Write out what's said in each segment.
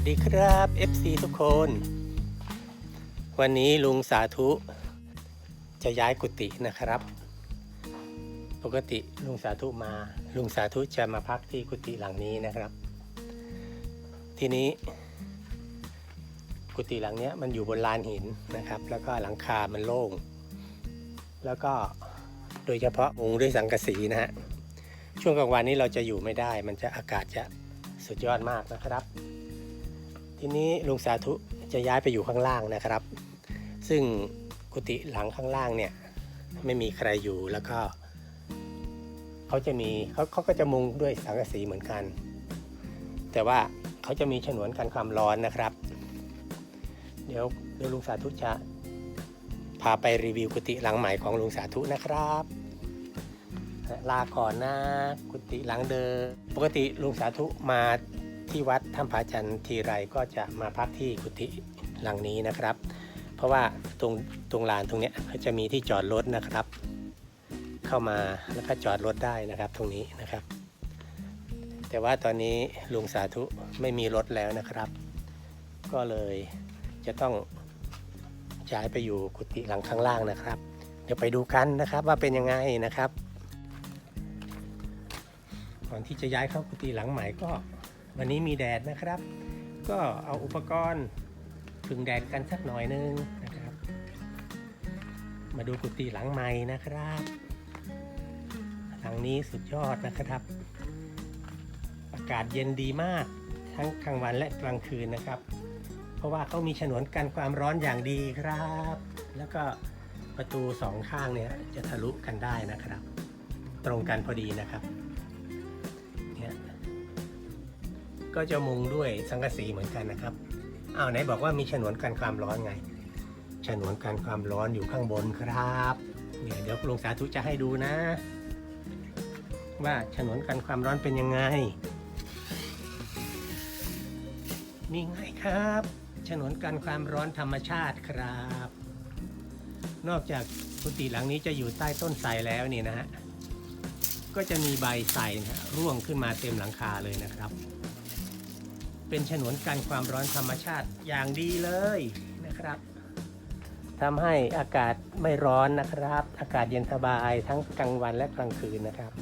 วัสดีครับ FC ทุกคน วันนี้ลุงสาธุ จะย้ายกุฏินะครับ ปกติลุงสาธุมา ลุงสาธุจะมาพักที่กุฏิหลังนี้นะครับ ทีนี้ กุฏิหลังเนี้ยมันอยู่บนลานหินนะครับ แล้วก็หลังคามันโล่ง แล้วก็โดยเฉพาะมุงด้วยสังกะสีนะฮะช่วงกลางวันนี้เราจะอยู่ไม่ได้ มันจะอากาศจะสุดยอดมากนะครับ ทีนี้ลุงสาธุจะย้ายไปอยู่ข้างล่างนะครับ ซึ่งกุฏิหลังข้างล่างเนี่ยไม่มีใครอยู่แล้วก็เขาจะมีเขาเขาก็จะมุงด้วยสังกะสีเหมือนกัน แต่ว่าเขาจะมีฉนวนกันความร้อนนะครับ เดี๋ยวเดี๋ยวลุงสาธุจะพาไปรีวิวกุฏิหลังใหม่ของลุงสาธุนะครับลาก่อนนะกุฏิหลังเดิมปกติลุงสาธุมา ที่วัดถ้ำผาจันทร์ทีไรก็จะมาพักที่กุฏิหลังนี้นะครับ เพราะว่าตรงตรงลานตรงเนี้ยเขาจะมีที่จอดรถนะครับ เข้ามาแล้วก็จอดรถได้นะครับตรงนี้นะครับ แต่ว่าตอนนี้ลุงสาธุไม่มีรถแล้วนะครับ ก็เลยจะต้องย้ายไปอยู่กุฏิหลังข้างล่างนะครับ เดี๋ยวไปดูกันนะครับว่าเป็นยังไงนะครับก่อนที่จะย้ายเข้ากุฏิหลังใหม่ก็ วันนี้มีแดดนะครับ ก็เอาอุปกรณ์พึ่งแดดกันสักหน่อยนึงนะครับ มาดูกุฏิหลังใหม่นะครับหลังนี้สุดยอดนะครับ อากาศเย็นดีมากทั้งกลางวันและกลางคืนนะครับ เพราะว่าเขามีฉนวนกันความร้อนอย่างดีครับ แล้วก็ประตูสองข้างเนี่ยจะทะลุกันได้นะครับ ตรงกันพอดีนะครับ ก็จะมุงด้วยสังกะสีเหมือนกันนะครับอ้าวไหนบอกว่ามีฉนวนกันความร้อนไง ฉนวนกันความร้อนอยู่ข้างบนครับเนี่ยเดี๋ยวลุงสาธุจะให้ดูนะ ว่าฉนวนกันความร้อนเป็นยังไงนี่ไงครับ ฉนวนกันความร้อนธรรมชาติครับ นอกจากกุฏิหลังนี้จะอยู่ใต้ต้นไทรแล้วนี่นะฮะก็จะมีใบใส่นะร่วงขึ้นมาเต็มหลังคาเลยนะครับ เป็นฉนวนกันความร้อนธรรมชาติอย่างดีเลยนะครับทำให้อากาศไม่ร้อนนะครับ อากาศเย็นสบายทั้งกลางวันและกลางคืนนะครับ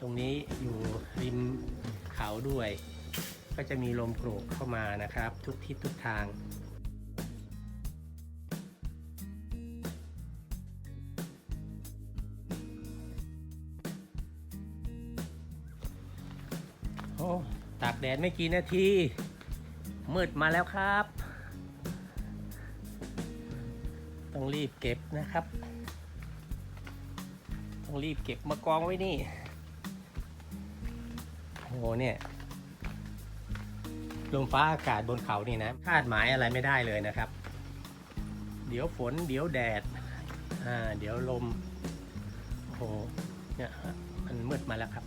ตรงนี้อยู่ริมเขาด้วย ก็จะมีลมโกรกเข้ามานะครับ ทุกทิศทุกทางโอ้ ตากแดดไม่กี่นาที มืดมาแล้วครับ ต้องรีบเก็บนะครับ ต้องรีบเก็บมากองไว้นี่โอ้โหเนี่ยลมฟ้าอากาศบนเขานี่นะ คาดหมายอะไรไม่ได้เลยนะครับ เดี๋ยวฝน เดี๋ยวแดด อ่า เดี๋ยวลม โอ้โห เนี่ยฮะมันมืดมาแล้วครับ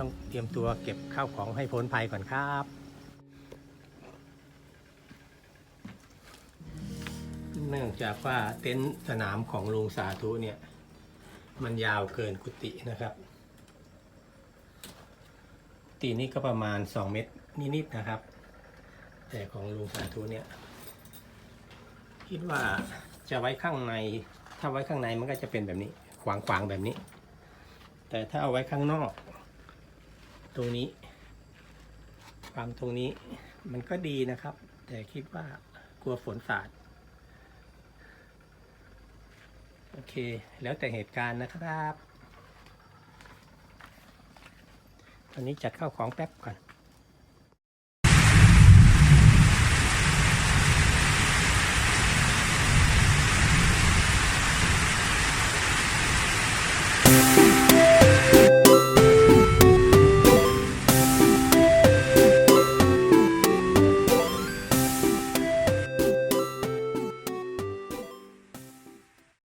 ต้องเตรียมตัวเก็บข้าวของให้พ้นภัยก่อนครับ เนื่องจากว่าเต็นท์สนามของลุงสาธุเนี่ย มันยาวเกินกุฏินะครับกุฏินี้ก็ประมาณ 2 เมตรนิดๆนะครับ แต่ของลุงสาธุเนี่ย คิดว่าจะไว้ข้างใน ถ้าไว้ข้างในมันก็จะเป็นแบบนี้ ขวางๆแบบนี้ แต่ถ้าเอาไว้ข้างนอก ตรงนี้ความตรงนี้มันก็ดีนะครับ แต่คิดว่ากลัวฝนสาดโอเค แล้วแต่เหตุการณ์นะครับ ตอนนี้จัดข้าวของแป๊บก่อน